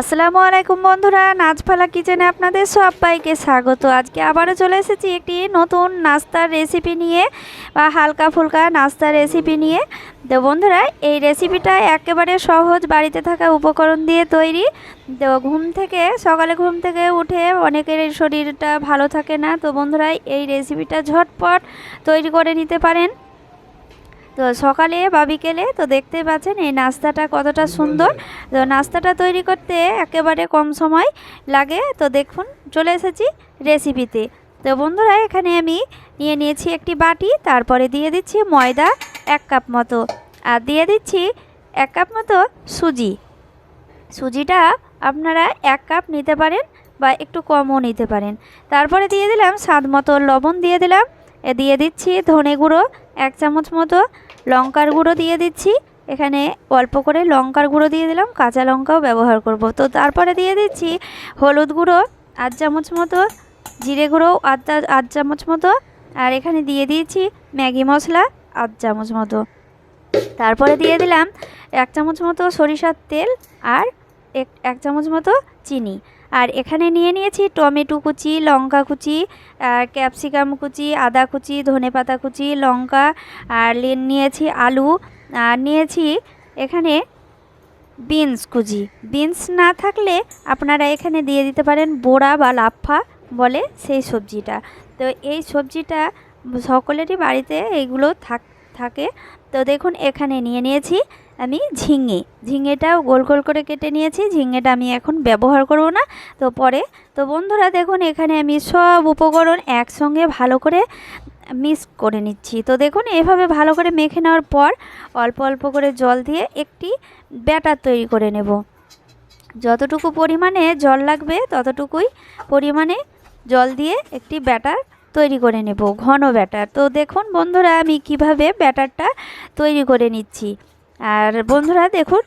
আসসালামু আলাইকুম বন্ধুরা নাচফালা কিচেনে আপনাদের সবাইকে স্বাগত। আজকে আবারও চলে এসেছি একটি নতুন নাস্তার রেসিপি নিয়ে বা হালকা ফুলকা নাস্তার রেসিপি নিয়ে। তো বন্ধুরা, এই রেসিপিটা একেবারে সহজ বাড়িতে থাকা উপকরণ দিয়ে তৈরি। তো ঘুম থেকে, সকালে ঘুম থেকে উঠে অনেকের শরীরটা ভালো থাকে না। তো বন্ধুরা, এই রেসিপিটা ঝটপট তৈরি করে নিতে পারেন। তো সকালে বা বিকেলে তো দেখতে পাচ্ছেন এই নাস্তাটা কতটা সুন্দর। তো নাস্তাটা তৈরি করতে একেবারে কম সময় লাগে। তো দেখুন চলে এসেছি রেসিপিতে তো বন্ধুরা এখানে আমি নিয়ে নিয়েছি একটি বাটি তারপরে দিয়ে দিচ্ছি ময়দা এক কাপ মতো। আর দিয়ে দিচ্ছি এক কাপ মতো সুজি। সুজিটা আপনারা এক কাপ নিতে পারেন বা একটু কমও নিতে পারেন। তারপরে দিয়ে দিলাম স্বাদ মতো লবণ দিয়ে দিলাম। দিয়ে দিচ্ছি ধনে গুঁড়ো এক চামচ মতো। লঙ্কার গুঁড়ো দিয়ে দিচ্ছি। এখানে অল্প করে লঙ্কার গুঁড়ো দিয়ে দিলাম, কাঁচা লঙ্কাও ব্যবহার করব। তো তারপরে দিয়ে দিচ্ছি হলুদ গুঁড়ো, আধ চামচ মতো, জিরে গুঁড়ো, আধ আধ চামচ মতো, আর এখানে দিয়ে দিয়েছি ম্যাগি মশলা, আধ চামচ মতো। তারপরে দিয়ে দিলাম এক চামচ মতো সরিষার তেল আর এক এক চামচ মতো চিনি। আর এখানে নিয়ে নিয়েছি টমেটো কুচি, লঙ্কা কুচি ক্যাপসিকাম কুচি, আদা কুচি ধনেপাতা কুচি, লঙ্কা আর নিয়েছি আলু। আর নিয়েছি এখানে বিনস কুচি। বিনস না থাকলে আপনারা এখানে দিয়ে দিতে পারেন বোড়া বা লাফা বলে সেই সবজিটা। তো এই সবজিটা সকলেরই বাড়িতে এইগুলো থাকে। তো দেখুন এখানে নিয়ে নিয়েছি আমি ঝিঙে। ঝিঙেটাও গোল গোল করে কেটে নিয়েছি। ঝিঙেটা আমি এখন ব্যবহার করব না। তো পরে, তো বন্ধুরা দেখুন, এখানে আমি সব উপকরণ একসঙ্গে ভালো করে মিক্স করে নিচ্ছি। তো দেখুন, এভাবে ভালো করে মেখে নেওয়ার পর অল্প অল্প করে জল দিয়ে একটি ব্যাটার তৈরি করে নেব। যতটুকু পরিমাণে জল লাগবে, ততটুকুই পরিমাণে জল দিয়ে একটি ব্যাটার তৈরি করে নেব, ঘন ব্যাটার। তো দেখুন, বন্ধুরা, আমি কীভাবে ব্যাটারটা তৈরি করে নিচ্ছি। আর বন্ধুরা দেখুন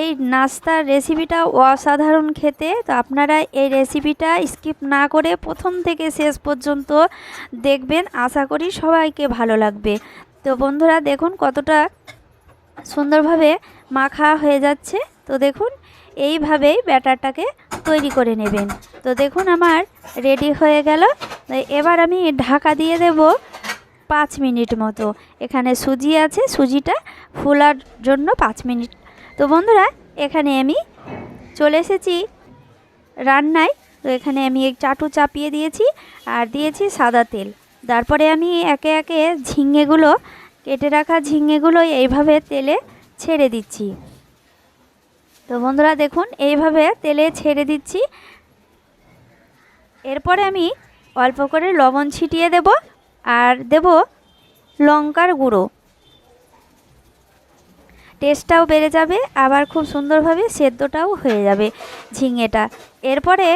এই নাস্তার রেসিপিটা অসাধারণ খেতে। তো আপনারা এই রেসিপিটা স্কিপ না করে প্রথম থেকে শেষ পর্যন্ত দেখবেন। আশা করি সবাইকে ভালো লাগবে। তো বন্ধুরা দেখুন কতটা সুন্দরভাবে মাখা হয়ে যাচ্ছে। তো দেখুন, এইভাবেই ব্যাটারটাকে তৈরি করে নেবেন। তো দেখুন আমার রেডি হয়ে গেল। এবার আমি ঢাকা দিয়ে দেব পাঁচ মিনিট মতো। এখানে সুজি আছে, সুজিটা ফোলার জন্য পাঁচ মিনিট। তো বন্ধুরা, এখানে আমি চলে এসেছি রান্নায়। তো এখানে আমি এক চাটু চাপিয়ে দিয়েছি আর দিয়েছি সাদা তেল। তারপরে আমি একে একে ঝিঙেগুলো, কেটে রাখা ঝিঙেগুলো এইভাবে তেলে ছেড়ে দিচ্ছি। তো বন্ধুরা, দেখুন, এইভাবে তেলে ছেড়ে দিচ্ছি। এরপরে আমি অল্প করে লবণ ছিটিয়ে দেব। আর দেব লঙ্কার গুঁড়ো। টেস্টটাও বেড়ে যাবে, আবার খুব সুন্দরভাবে সেদ্ধটাও হয়ে যাবে ঝিঙেটা। এরপরে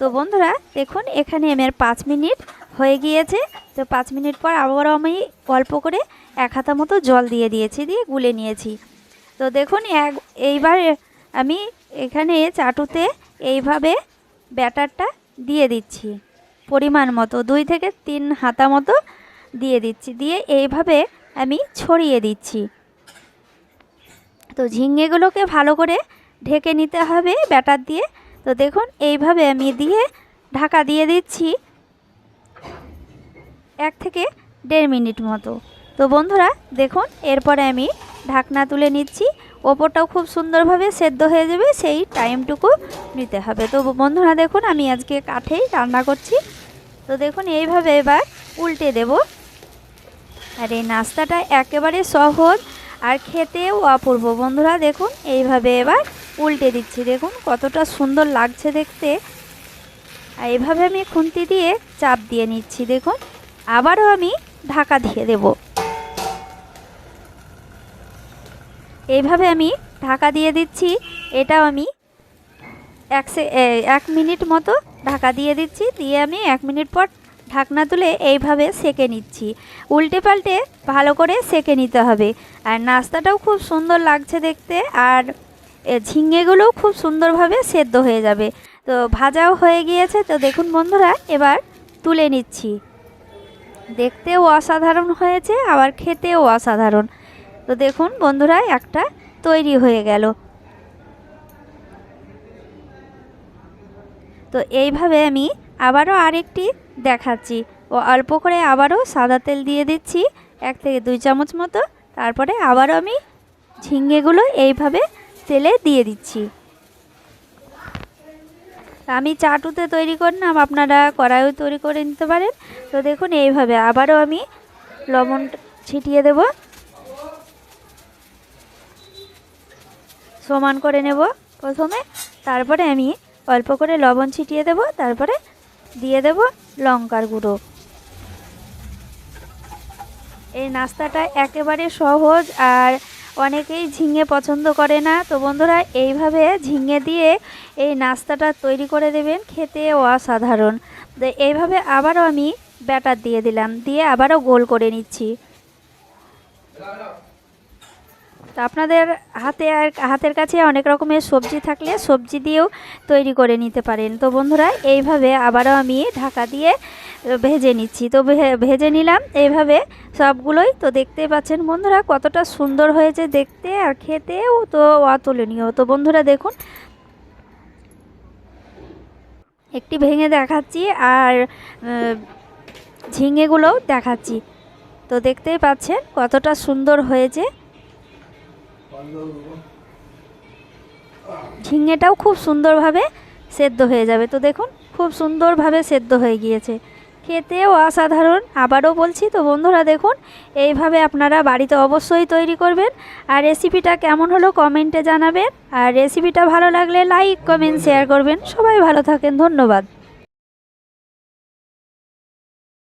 তো বন্ধুরা, দেখুন এখানে আমার পাঁচ মিনিট হয়ে গিয়েছে। তো পাঁচ মিনিট পর আবারও আমি অল্প করে এক হাতা মতো জল দিয়ে দিয়েছি, দিয়ে গুলে নিয়েছি। তো দেখুন এক, এইবার আমি এখানে চাটুতে এইভাবে ব্যাটারটা দিয়ে দিচ্ছি। পরিমাণ মতো, দুই থেকে তিন হাতা মতো দিয়ে দিচ্ছি। দিয়ে এইভাবে আমি ছড়িয়ে দিচ্ছি। তো ঝিঙেগুলোকে ভালো করে ঢেকে নিতে হবে ব্যাটার দিয়ে। তো দেখুন, এইভাবে আমি দিয়ে ঢাকা দিয়ে দিচ্ছি এক থেকে দেড় মিনিট মতো। তো বন্ধুরা, দেখুন, এরপরে আমি ঢাকনা তুলে নিচ্ছি। ওপরটাও খুব সুন্দরভাবে সেদ্ধ হয়ে যাবে, সেই টাইমটুকু নিতে হবে। তো বন্ধুরা, দেখুন, আমি আজকে কাঠেই রান্না করছি। তো দেখুন, এইভাবে এবার উল্টে দেব। আর এই নাস্তাটা একেবারে সহজ আর খেতেও অপূর্ব। বন্ধুরা, দেখুন, এইভাবে এবার উল্টে দিচ্ছি। দেখুন, কতটা সুন্দর লাগছে দেখতে। আর এইভাবে আমি খুন্তি দিয়ে চাপ দিয়ে নিচ্ছি। দেখুন, আবারও আমি ঢাকা দিয়ে দেব। এইভাবে আমি ঢাকা দিয়ে দিচ্ছি। এটাও আমি এক এক মিনিট মতো ঢাকা দিয়ে দিচ্ছি, দিয়ে আমি এক মিনিট পর ঢাকনা তুলে এইভাবে সেকে নিচ্ছি। উল্টে পাল্টে ভালো করে সেকে নিতে হবে। আর নাস্তাটাও খুব সুন্দর লাগছে দেখতে, আর ঝিঙেগুলোও খুব সুন্দরভাবে সেদ্ধ হয়ে যাবে। তো ভাজাও হয়ে গিয়েছে, তো দেখুন বন্ধুরা, এবার তুলে নিচ্ছি। দেখতেও অসাধারণ হয়েছে, আবার খেতেও অসাধারণ। তো দেখুন বন্ধুরা, একটা তৈরি হয়ে গেল। তো এইভাবে আমি আবারও আরেকটি দেখাচ্ছি। ও অল্প করে আবারও সাদা তেল দিয়ে দিচ্ছি, এক থেকে দুই চামচ মতো। তারপরে আবারও আমি ঝিঙ্গেগুলো এইভাবে তেলে দিয়ে দিচ্ছি। আমি চাটুতে তৈরি করলাম, আপনারা কড়াইও তৈরি করে নিতে পারেন। তো দেখুন, এইভাবে আবারও আমি লবণ ছিটিয়ে দেব। সমান করে নেব প্রথমে। তারপরে আমি অল্প করে লবণ ছিটিয়ে দেব, তারপরে দিয়ে দেব লঙ্কার গুঁড়ো। এই নাস্তাটা একেবারে সহজ আর অনেকেই ঝিঙে পছন্দ করে না। তো বন্ধুরা, এইভাবে ঝিঙে দিয়ে এই নাস্তাটা তৈরি করে দেবেন, খেতে অসাধারণ। তো এইভাবে আবারও আমি ব্যাটার দিয়ে দিলাম, দিয়ে আবারও গোল করে নিচ্ছি। তো আপনাদের হাতে আর হাতের কাছে অনেক রকমের সবজি থাকলে সবজি দিয়েও তৈরি করে নিতে পারেন। তো বন্ধুরা, এইভাবে আবারও আমি ঢাকা দিয়ে ভেজে নিচ্ছি। তো ভেজে নিলাম। এইভাবে সবগুলোই। তো দেখতেই পাচ্ছেন বন্ধুরা, কতটা সুন্দর হয়েছে দেখতে আর খেতেও তো অতুলনীয়। তো বন্ধুরা, দেখুন। একটি ভেঙে দেখাচ্ছি আর ঝিঙেগুলোও দেখাচ্ছি। তো দেখতেই পাচ্ছেন কতটা সুন্দর হয়েছে। ঝিঙেটাও খুব সুন্দরভাবে সেদ্ধ হয়ে যাবে। তো দেখুন, খুব সুন্দরভাবে সেদ্ধ হয়ে গিয়েছে। খেতেও অসাধারণ, আবারও বলছি। তো বন্ধুরা, দেখুন, এইভাবে আপনারা বাড়িতে অবশ্যই তৈরি করবেন। আর রেসিপিটা কেমন হলো কমেন্টে জানাবেন। আর রেসিপিটা ভালো লাগলে লাইক কমেন্ট শেয়ার করবেন। সবাই ভালো থাকেন, ধন্যবাদ।